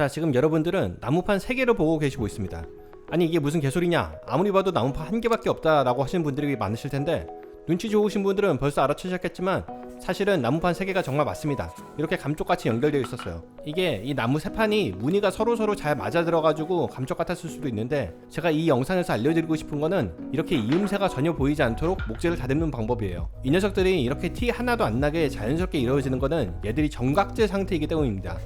자 지금 여러분들은 나무판 3개를 보고 계시고 있습니다. 아니 이게 무슨 개소리냐? 아무리 봐도 나무판 한 개밖에 없다라고 하시는 분들이 많으실 텐데 눈치 좋으신 분들은 벌써 알아채셨겠지만 사실은 나무판 3개가 정말 맞습니다. 이렇게 감쪽같이 연결되어 있었어요. 이게 이 나무 세 판이 무늬가 서로서로 잘 맞아 들어가지고 감쪽 같았을 수도 있는데 제가 이 영상에서 알려드리고 싶은 거는 이렇게 이음새가 전혀 보이지 않도록 목재를 다듬는 방법이에요. 이 녀석들이 이렇게 티 하나도 안 나게 자연스럽게 이루어지는 거는 얘들이 정각제 상태이기 때문입니다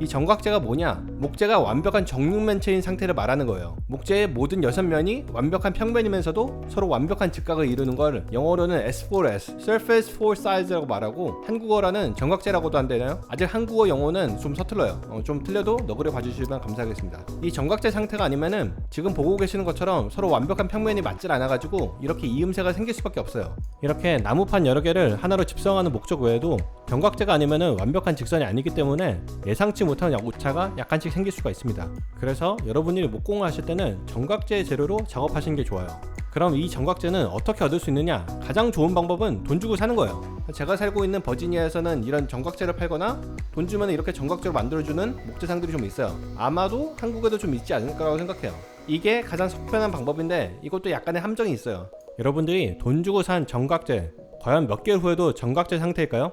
이 정각제가 뭐냐? 목재가 완벽한 정육면체인 상태를 말하는 거예요. 목재의 모든 여섯 면이 완벽한 평면이면서도 서로 완벽한 직각을 이루는 걸 영어로는 S4S, Surface 4 Size라고 말하고 한국어라는 정각제라고도 한대나요? 아직 한국어 영어는 좀 서툴러요. 어, 좀 틀려도 너그려 봐주시면 감사하겠습니다. 이 정각제 상태가 아니면은 지금 보고 계시는 것처럼 서로 완벽한 평면이 맞질 않아가지고 이렇게 이음새가 생길 수밖에 없어요. 이렇게 나무판 여러 개를 하나로 집성하는 목적 외에도 정각제가 아니면은 완벽한 직선이 아니기 때문에 예상치 못한 오차가 약간씩 생길 수가 있습니다. 그래서 여러분이 목공을 하실 때는 정각제 재료로 작업하시는 게 좋아요. 그럼 이 정각제는 어떻게 얻을 수 있느냐? 가장 좋은 방법은 돈 주고 사는 거예요. 제가 살고 있는 버지니아에서는 이런 정각제를 팔거나 돈 주면 이렇게 정각제로 만들어주는 목재상들이 좀 있어요. 아마도 한국에도 좀 있지 않을까라고 생각해요. 이게 가장 속편한 방법인데 이것도 약간의 함정이 있어요. 여러분들이 돈 주고 산 정각제 과연 몇 개월 후에도 정각제 상태일까요?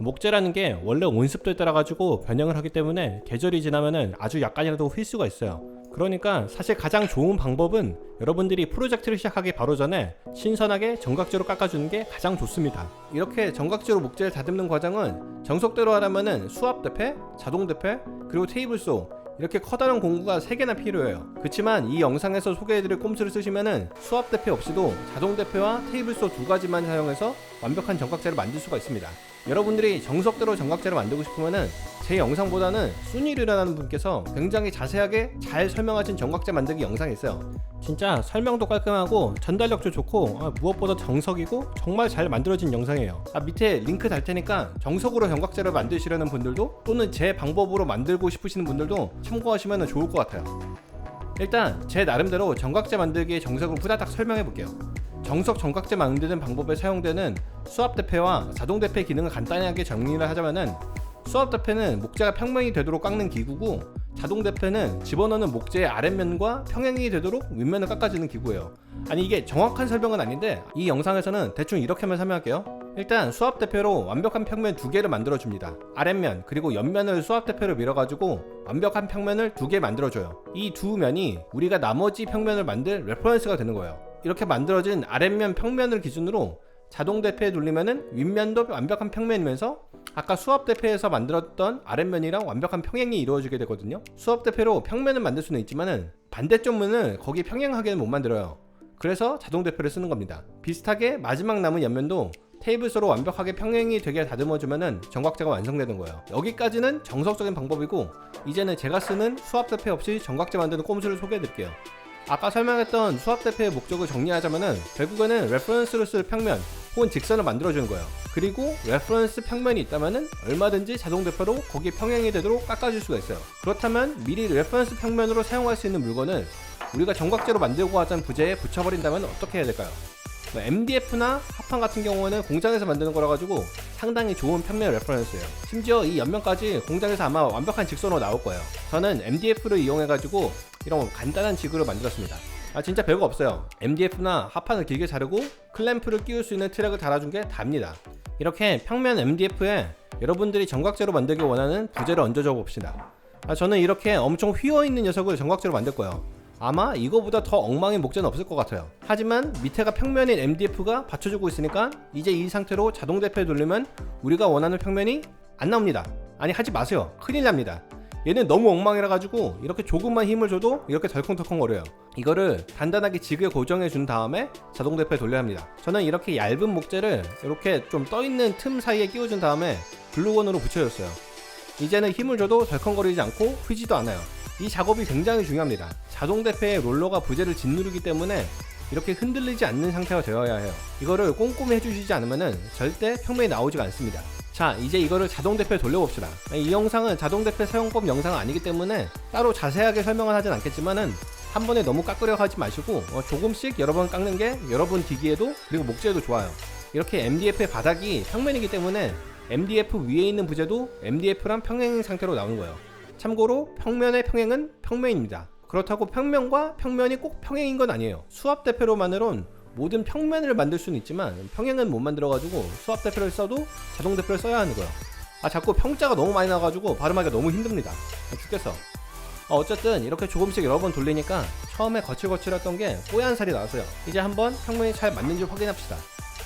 목재라는 게 원래 온습도에 따라 가지고 변형을 하기 때문에 계절이 지나면은 아주 약간이라도 휠 수가 있어요. 그러니까 사실 가장 좋은 방법은 여러분들이 프로젝트를 시작하기 바로 전에 신선하게 정각제로 깎아주는 게 가장 좋습니다. 이렇게 정각제로 목재를 다듬는 과정은 정석대로 하려면은 수압 대패, 자동 대패, 그리고 테이블 소 이렇게 커다란 공구가 3개나 필요해요. 그렇지만 이 영상에서 소개해드릴 꼼수를 쓰시면은 수압 대패 없이도 자동 대패와 테이블 소 두 가지만 사용해서 완벽한 정각제를 만들 수가 있습니다. 여러분들이 정석대로 정각제를 만들고 싶으면은 제 영상보다는 순위르라는 분께서 굉장히 자세하게 잘 설명하신 정각제 만들기 영상이 있어요. 진짜 설명도 깔끔하고 전달력도 좋고 아, 무엇보다 정석이고 정말 잘 만들어진 영상이에요. 아, 밑에 링크 달 테니까 정석으로 정각제를 만드시려는 분들도 또는 제 방법으로 만들고 싶으시는 분들도 참고하시면 좋을 것 같아요. 일단 제 나름대로 정각제 만들기의 정석을 후다닥 설명해 볼게요. 정석 정각제 만드는 방법에 사용되는 수압 대패와 자동 대패 기능을 간단하게 정리를 하자면은 수압 대패는 목재가 평면이 되도록 깎는 기구고 자동 대패는 집어넣는 목재의 아랫면과 평행이 되도록 윗면을 깎아주는 기구예요. 아니 이게 정확한 설명은 아닌데 이 영상에서는 대충 이렇게만 설명할게요. 일단 수압 대패로 완벽한 평면 두 개를 만들어 줍니다. 아랫면 그리고 옆면을 수압 대패로 밀어 가지고 완벽한 평면을 두 개 만들어 줘요. 이 두 면이 우리가 나머지 평면을 만들 레퍼런스가 되는 거예요. 이렇게 만들어진 아랫면 평면을 기준으로 자동 대패에 돌리면은 윗면도 완벽한 평면이면서 아까 수압 대패에서 만들었던 아랫면이랑 완벽한 평행이 이루어지게 되거든요. 수압 대패로 평면을 만들 수는 있지만은 반대쪽 면을 거기 평행하게는 못 만들어요. 그래서 자동 대패를 쓰는 겁니다. 비슷하게 마지막 남은 옆면도 테이블서로 완벽하게 평행이 되게 다듬어주면은 정각제가 완성되는 거예요. 여기까지는 정석적인 방법이고 이제는 제가 쓰는 수압 대패 없이 정각제 만드는 꼼수를 소개해드릴게요. 아까 설명했던 수압 대패의 목적을 정리하자면은 결국에는 레퍼런스로 쓸 평면 혹은 직선을 만들어주는 거예요. 그리고 레퍼런스 평면이 있다면은 얼마든지 자동 대패로 거기에 평행이 되도록 깎아줄 수가 있어요. 그렇다면 미리 레퍼런스 평면으로 사용할 수 있는 물건을 우리가 정각제로 만들고 하자는 부재에 붙여버린다면 어떻게 해야 될까요? 뭐 MDF나 합판 같은 경우는 공장에서 만드는 거라 가지고 상당히 좋은 평면 레퍼런스예요. 심지어 이 옆면까지 공장에서 아마 완벽한 직선으로 나올 거예요. 저는 MDF를 이용해 가지고 이런 간단한 지구를 만들었습니다. 아 진짜 별거 없어요. MDF나 합판을 길게 자르고 클램프를 끼울 수 있는 트랙을 달아준 게 답니다. 이렇게 평면 MDF에 여러분들이 정각제로 만들기 원하는 부재를 얹어줘 봅시다. 아, 저는 이렇게 엄청 휘어 있는 녀석을 정각제로 만들 거예요. 아마 이거보다 더 엉망인 목재는 없을 것 같아요. 하지만 밑에가 평면인 MDF가 받쳐주고 있으니까 이제 이 상태로 자동 대패 돌리면 우리가 원하는 평면이 안 나옵니다. 아니 하지 마세요. 큰일 납니다. 얘는 너무 엉망이라 가지고 이렇게 조금만 힘을 줘도 이렇게 덜컹덜컹 거려요. 이거를 단단하게 지그에 고정해 준 다음에 자동 대패 돌려야 합니다. 저는 이렇게 얇은 목재를 이렇게 좀 떠 있는 틈 사이에 끼워 준 다음에 글루건으로 붙여줬어요. 이제는 힘을 줘도 덜컹거리지 않고 휘지도 않아요. 이 작업이 굉장히 중요합니다. 자동 대패의 롤러가 부재를 짓누르기 때문에 이렇게 흔들리지 않는 상태가 되어야 해요. 이거를 꼼꼼히 해주시지 않으면 절대 평면이 나오지가 않습니다. 자, 이제 이거를 자동 대패 돌려봅시다. 이 영상은 자동 대패 사용법 영상은 아니기 때문에 따로 자세하게 설명을 하진 않겠지만은 한 번에 너무 깎으려 하지 마시고 어, 조금씩 여러 번 깎는 게 여러분 기기에도 그리고 목재에도 좋아요. 이렇게 MDF의 바닥이 평면이기 때문에 MDF 위에 있는 부재도 MDF랑 평행 상태로 나오는 거예요. 참고로 평면의 평행은 평면입니다. 그렇다고 평면과 평면이 꼭 평행인 건 아니에요. 수압 대표로만으론 모든 평면을 만들 수는 있지만 평행은 못 만들어가지고 수압 대표를 써도 자동 대표를 써야 하는 거예요. 아 자꾸 평자가 너무 많이 나가지고 발음하기가 너무 힘듭니다. 아, 죽겠어. 어, 어쨌든 이렇게 조금씩 여러 번 돌리니까 처음에 거칠거칠했던 게 뽀얀 살이 나왔어요. 이제 한번 평면이 잘 맞는지 확인합시다.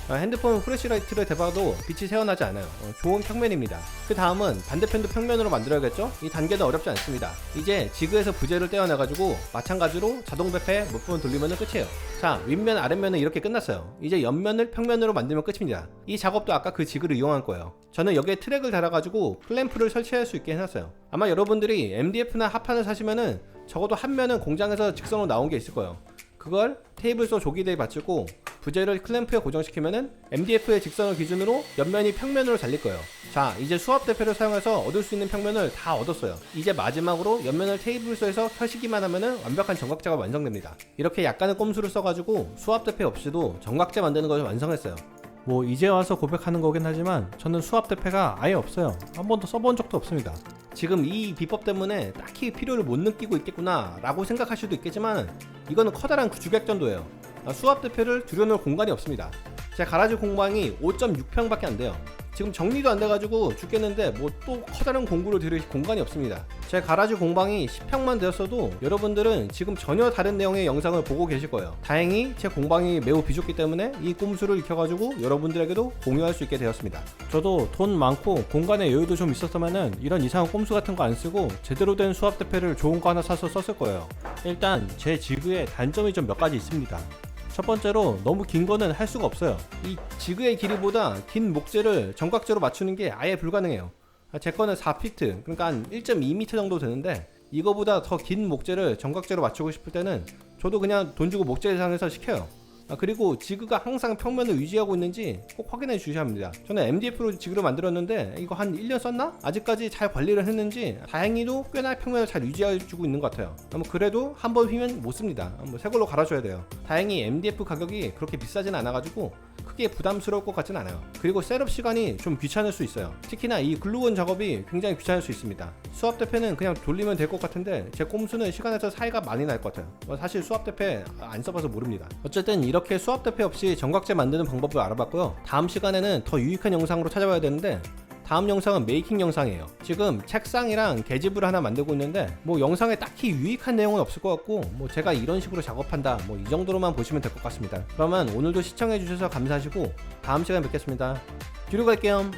어, 핸드폰 프레시라이트를 대봐도 빛이 새어나지 않아요. 어, 좋은 평면입니다. 그 다음은 반대편도 평면으로 만들어야겠죠? 이 단계는 어렵지 않습니다. 이제 지그에서 부재를 떼어내가지고 마찬가지로 자동 배패 몇 번 돌리면 끝이에요. 자, 윗면, 아랫면은 이렇게 끝났어요. 이제 옆면을 평면으로 만들면 끝입니다. 이 작업도 아까 그 지그를 이용한 거예요. 저는 여기에 트랙을 달아가지고 클램프를 설치할 수 있게 해놨어요. 아마 여러분들이 MDF나 합판을 사시면은 적어도 한 면은 공장에서 직선으로 나온 게 있을 거예요. 그걸 테이블 소 조기대에 받치고 부재를 클램프에 고정시키면은 MDF의 직선을 기준으로 옆면이 평면으로 잘릴 거예요. 자, 이제 수압 대표를 사용해서 얻을 수 있는 평면을 다 얻었어요. 이제 마지막으로 옆면을 테이블소에서 켜시기만 하면은 완벽한 정각제가 완성됩니다. 이렇게 약간의 꼼수를 써가지고 수압 대표 없이도 정각제 만드는 걸 완성했어요. 뭐 이제 와서 고백하는 거긴 하지만 저는 수압 대패가 아예 없어요. 한 번도 써본 적도 없습니다. 지금 이 비법 때문에 딱히 필요를 못 느끼고 있겠구나 라고 생각할 수도 있겠지만 이거는 커다란 주객 전도예요. 아, 수압 대표를 들여놓을 공간이 없습니다. 제 가라지 공방이 5.6평밖에 안 돼요. 지금 정리도 안 돼가지고 죽겠는데 뭐 또 커다란 공구를 들일 공간이 없습니다. 제 가라지 공방이 10평만 되었어도 여러분들은 지금 전혀 다른 내용의 영상을 보고 계실 거예요. 다행히 제 공방이 매우 비좁기 때문에 이 꼼수를 익혀가지고 여러분들에게도 공유할 수 있게 되었습니다. 저도 돈 많고 공간의 여유도 좀 있었으면은 이런 이상한 꼼수 같은 거 안 쓰고 제대로 된 수압 대패를 좋은 거 하나 사서 썼을 거예요. 일단 제 지그에 단점이 좀 몇 가지 있습니다. 첫 번째로 너무 긴 거는 할 수가 없어요. 이 지그의 길이보다 긴 목재를 정각제로 맞추는 게 아예 불가능해요. 아, 제 거는 4피트, 그러니까 한 1.2m 정도 되는데 이거보다 더 긴 목재를 정각제로 맞추고 싶을 때는 저도 그냥 돈 주고 목재 상에서 시켜요. 아, 그리고 지그가 항상 평면을 유지하고 있는지 꼭 확인해 주셔야 합니다. 저는 MDF로 지그를 만들었는데 이거 한 1년 썼나? 아직까지 잘 관리를 했는지 다행히도 꽤나 평면을 잘 유지해주고 있는 것 같아요. 아, 뭐 그래도 한 번 휘면 못 씁니다. 아, 뭐새 걸로 갈아줘야 돼요. 다행히 MDF 가격이 그렇게 비싸진 않아가지고 크게 부담스러울 것 같진 않아요. 그리고 셋업 시간이 좀 귀찮을 수 있어요. 특히나 이 글루건 작업이 굉장히 귀찮을 수 있습니다. 수압 대패는 그냥 돌리면 될 것 같은데 제 꼼수는 시간에서 차이가 많이 날 것 같아요. 뭐 사실 수압 대패 안 써봐서 모릅니다. 어쨌든 이렇게 수압 대패 없이 정각제 만드는 방법을 알아봤고요. 다음 시간에는 더 유익한 영상으로 찾아와야 되는데 다음 영상은 메이킹 영상이에요. 지금 책상이랑 계집을 하나 만들고 있는데 뭐 영상에 딱히 유익한 내용은 없을 것 같고 뭐 제가 이런 식으로 작업한다 뭐 이 정도로만 보시면 될 것 같습니다. 그러면 오늘도 시청해 주셔서 감사하시고 다음 시간에 뵙겠습니다. 뒤로 갈게요.